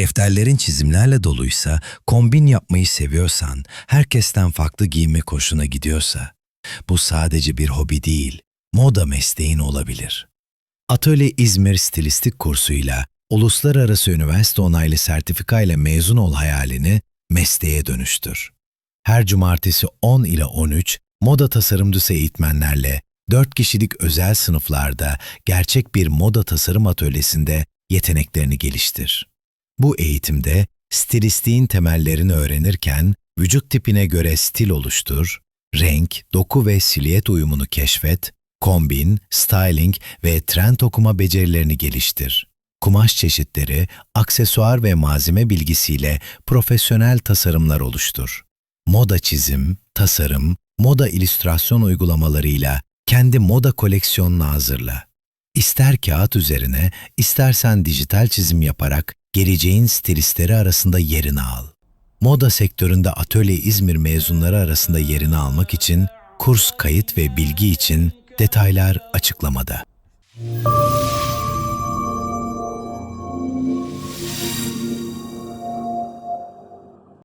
Defterlerin çizimlerle doluysa, kombin yapmayı seviyorsan, herkesten farklı giyinmek hoşuna gidiyorsa, bu sadece bir hobi değil, moda mesleğin olabilir. Atölye İzmir Stilistik kursuyla uluslararası üniversite onaylı sertifika ile mezun ol hayalini mesleğe dönüştür. Her cumartesi 10 ile 13 moda tasarımcısı eğitmenlerle 4 kişilik özel sınıflarda gerçek bir moda tasarım atölyesinde yeteneklerini geliştir. Bu eğitimde stilistliğin temellerini öğrenirken vücut tipine göre stil oluştur, renk, doku ve silüet uyumunu keşfet, kombin, styling ve trend okuma becerilerini geliştir. Kumaş çeşitleri, aksesuar ve malzeme bilgisiyle profesyonel tasarımlar oluştur. Moda çizim, tasarım, moda illüstrasyon uygulamalarıyla kendi moda koleksiyonunu hazırla. İster kağıt üzerine, istersen dijital çizim yaparak geleceğin stilistleri arasında yerini al. Moda sektöründe Atölye İzmir mezunları arasında yerini almak için kurs kayıt ve bilgi için detaylar açıklamada.